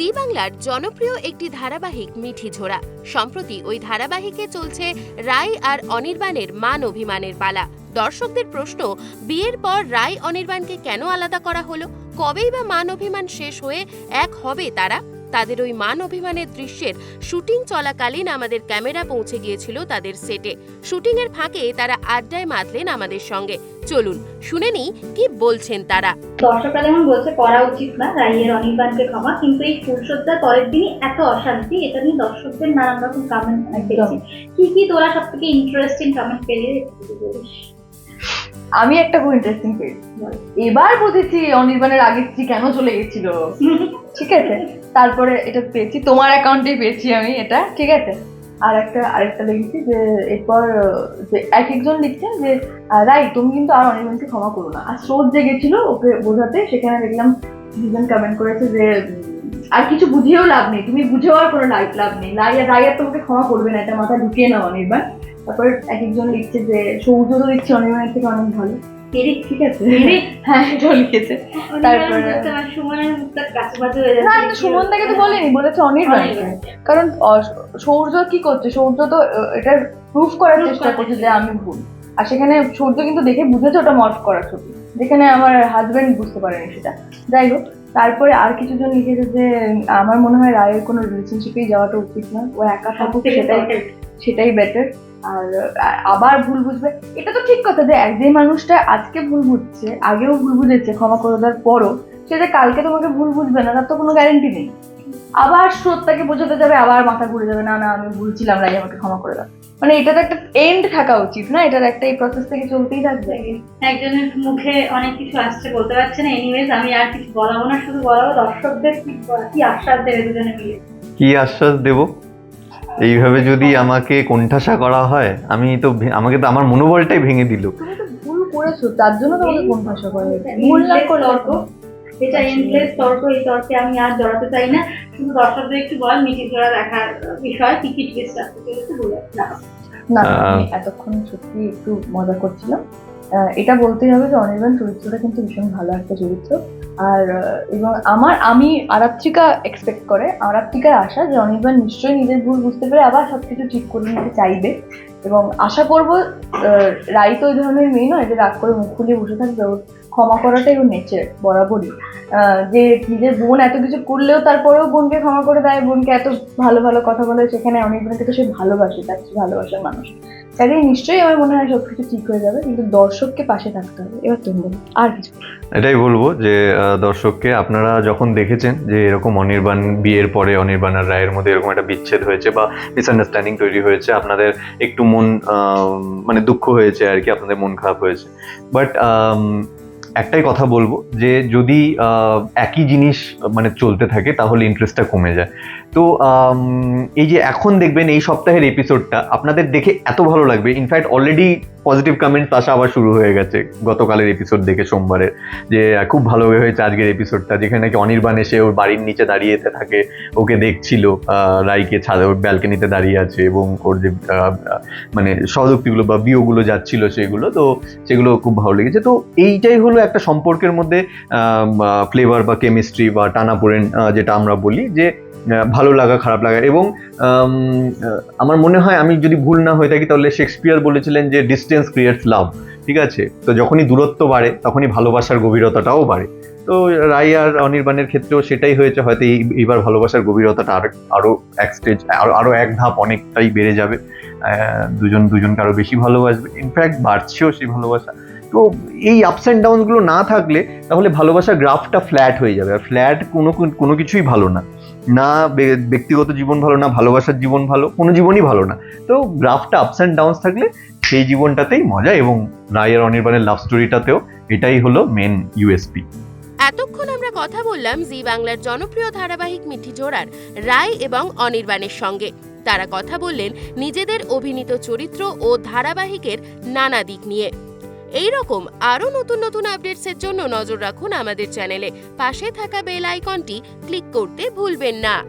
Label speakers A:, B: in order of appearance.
A: জি বাংলার জনপ্রিয় একটি ধারাবাহিক মিঠি ঝোড়া। সম্প্রতি ওই ধারাবাহিকে চলছে রায় আর অনির্বাণের মান অভিমানের পালা। দর্শকদের প্রশ্ন, বিয়ের পর রায় অনির্বাণকে কেন আলাদা করা হলো? কবেই বা মান অভিমান শেষ হয়ে এক হবে তারা? তাদের ওই মান অভিমানের দৃশ্যের শুটিং চলাকালীন আমাদের ক্যামেরা পৌঁছে গিয়েছিল তাদের সেটে। শুটিংয়ের ফাঁকে তারা আড্ডায় মাতলেন আমাদের সঙ্গে। চলুন শুনে নিই কি বলছেন তারা।
B: দর্শকরা যেমন বলছে করা উচিত না রাইয়ের অনির্বাণকে ক্ষমা। কিন্তু এই ফুলসজ্জার পরের দিনই এত অশান্তি এটা নিয়ে দর্শকদের নানান রকম কমেন্ট পেয়েছি কি কি তোরা সব থেকে ইন্টারেস্টিং কমেন্ট পেলে।
C: আমি একটা খুব ইন্টারেস্টিং পেয়েছি এবার বুঝেছি অনির্বাণের আগে স্ত্রী কেন চলে গেছিল। ঠিক আছে? তারপরে এটা পেয়েছি, তোমার অ্যাকাউন্টেই পেয়েছি আমি এটা, ঠিক আছে? আর একটা, আরেকটা লিখেছি যে, এরপর, যে এক একজন লিখছেন যে রাই, তুমি কিন্তু আর অনির্বাণকে ক্ষমা করো না। আর স্রোত যে গেছিল ওকে বোঝাতে, সেখানে দেখলাম দুজন কমেন্ট করেছে যে আর কিছু বুঝিয়েও লাভ নেই। তুমি বুঝেও আর কোনো লাভ নেই। লাই রাই আর তোমাকে ক্ষমা করবে না, এটা মাথায় ঢুকিয়ে নাও অনির্বাণ। তারপর এক একজন লিখছে যে সৌর্য তো দিচ্ছে অনির্বাণের থেকে অনেক ভালো।
B: এরিক
C: ঠিক আছে?
B: এরিক?
C: হ্যাঁ লিখেছে। তারপরে- না সুমন দাকে তো বলেনি বলেছে অনির্বাণ। কারণ সৌর্য কি করছে? সৌর্য তো এটা প্রুফ করার চেষ্টা করছে যে আমি ভুল। আর সেখানে সৌর্য কিন্তু দেখে বুঝেছে ওটা মর্ফ করা ছবি। যেখানে আমার হাজবেন্ড বুঝতে পারেনি সেটা। যাই হোক তারপরে আর কিছু জন লিখেছে যে আমার মনে হয় রায়ের কোনো রিলেশনশিপেই যাওয়াটা উচিত না ও একা থাকুক সেটাই সেটাই বেটার আর আবার ভুল বুঝবে। এটা তো ঠিক কথা যে এক যে মানুষটা আজকে ভুল বুঝছে আগেও ভুল বুঝেছে ক্ষমা করে দেওয়ার পরও সে যে কালকে তোমাকে ভুল বুঝবে না তার তো কোনো গ্যারেন্টি নেই। আবার শ্রোতাকে বোঝাতে যাবে আবার মাথা ঘুরে যাবে না না আমি ভুলছিলাম রাই আমাকে ক্ষমা করে দাও। মানে এটার একটা এন্ড থাকা উচিত না? এটার একটা এই প্রসেস থেকে চলতেই থাকবে।
B: একজনের মুখে অনেক কিছু আসছে বলতে পারছে না এনিওয়েজ আমি আর কিছু বলাবো না শুধু বলাবো দর্শকদের কি কি আশ্বাস দেবে দুজনে মিলে?
D: কি আশ্বাস দেব? এইভাবে যদি আমাকে কোণঠাসা করা হয় আমি তো আমাকে তো আমার মনোবলটাই ভেঙে দিল।
C: তুমি তো ভুল করেছ তার জন্য তোমাকে কোন ভাষা করে ভুল না করলে
B: এটা এন্ডলেস তর্ক এই তর্কে আমি আর জড়াতে চাই না। শুধু দর্শকদের একটু বল মিটি ধরা দেখার বিষয় কি কি টুইস্ট আসতে চলেছে বলে
C: না না, আমি এতক্ষণ সত্যি একটু মজা করছিলাম। আহ, এটা বলতেই হবে যে অনির্বাণ চরিত্রটা কিন্তু ভীষণ ভালো একটা চরিত্র। আর আহ, এবং আমার আমি আরাত্রিকা এক্সপেক্ট করে আরাত্রিকার আশা যে অনির্বাণ নিশ্চয়ই নিজের ভুল বুঝতে পেরে আবার সবকিছু ঠিক করে নিতে চাইবে। এবং আশা করব রাই তো ওই ধরনের মেয়ে নয় যে রাগ করে মুখ খুলে বসে থাকবে ওর ক্ষমা করাটাই ওর নেচার বরাবরই। যে নিজের বোন এত কিছু করলেও তারপরেও বোনকে ক্ষমা করে দেয়, বোনকে এত ভালো ভালো কথা বলে, সেখানে অনির্বাণকে তো সে ভালোবাসে, তার ভালোবাসার মানুষ। তাহলে নিশ্চয়ই আমার মনে হয় সবকিছু ঠিক হয়ে যাবে, কিন্তু দর্শককে পাশে থাকতে হবে। এবার তুমি আর কিছু?
D: এটাই বলব যে দর্শককে আপনারা যখন দেখেছেন যে এরকম অনির্বাণ বিয়ের পরে অনির্বাণ আর রায়ের মধ্যে এরকম একটা বিচ্ছেদ হয়েছে বা মিসআন্ডারস্ট্যান্ডিং তৈরি হয়েছে, আপনাদের একটু মন মানে দুঃখ হয়েছে আর কি, আপনাদের মন খারাপ হয়েছে। বাট একটাই কথা বলব যে যদি একই জিনিস মানে চলতে থাকে তাহলে ইন্টারেস্টটা কমে যায়। তো এই যে এখন দেখবেন এই সপ্তাহের এপিসোডটা আপনাদের দেখে এত ভালো লাগবে। ইনফ্যাক্ট অলরেডি পজিটিভ কমেন্টস আসা আবার শুরু হয়ে গেছে গতকালের এপিসোড দেখে সোমবারের যে খুব ভালো হয়েছে আজকের এপিসোডটা যেখানে নাকি অনির্বাণ এসে ওর বাড়ির নিচে দাঁড়িয়ে থাকে, ওকে দেখছিল রাইকে ছাদে, ওর ব্যালকনিতে দাঁড়িয়ে আছে এবং ওর যে মানে সদুক্তিগুলো বা বিয়োগুলো যাচ্ছিল সেগুলো, তো সেগুলো খুব ভালো লেগেছে। তো এইটাই হলো একটা সম্পর্কের মধ্যে ফ্লেভার বা কেমিস্ট্রি বা টানাপোড়েন যেটা আমরা বলি যে ভালো লাগা, খারাপ লাগা। এবং আমার মনে হয় আমি যদি ভুল না হয়ে থাকি, তাহলে শেক্সপিয়ার বলেছিলেন যে ডিস্টেন্স ক্রিয়েটস লাভ ঠিক আছে? তো যখনই দূরত্ব বাড়ে, তখনই ভালোবাসার গভীরতাটাও বাড়ে। তো রাই আর অনির্বাণের ক্ষেত্রেও সেটাই হয়েছে, হয়তো এই, এইবার ভালোবাসার গভীরতাটা আরও আরও এক স্টেজ আরও আরও এক ধাপ অনেকটাই বেড়ে যাবে। দুজন, দুজনকে আরও বেশি ভালোবাসবে। ইনফ্যাক্ট বাড়ছেও সেই ভালোবাসা। তো এই আপস অ্যান্ড ডাউনগুলো না থাকলে তাহলে ভালোবাসার গ্রাফটা ফ্ল্যাট হয়ে যাবে। আর ফ্ল্যাট কোনো কোনো কিছুই ভালো না। না ব্যক্তিগত জীবন ভালো, না ভালোবাসার জীবন ভালো, কোনো জীবনই ভালো না। তো গ্রাফটা আপস অ্যান্ড ডাউনস থাকলে সেই জীবনটাতেই মজা এবং রায়ের অনির্বাণের লাভ স্টোরিটাতেও এটাই হলো মেন ইউএসপি
A: এতক্ষণ আমরা কথা বললাম জি বাংলার জনপ্রিয় ধারাবাহিক মিঠি জোড়ার রায় এবং অনির্বাণের সঙ্গে। তারা কথা বললেন নিজেদের অভিনীত চরিত্র ও ধারাবাহিকের নানা দিক নিয়ে। এই রকম আরও নতুন নতুন আপডেটসের জন্য নজর রাখুন আমাদের চ্যানেলে পাশে থাকা বেল আইকনটি ক্লিক করতে ভুলবেন না।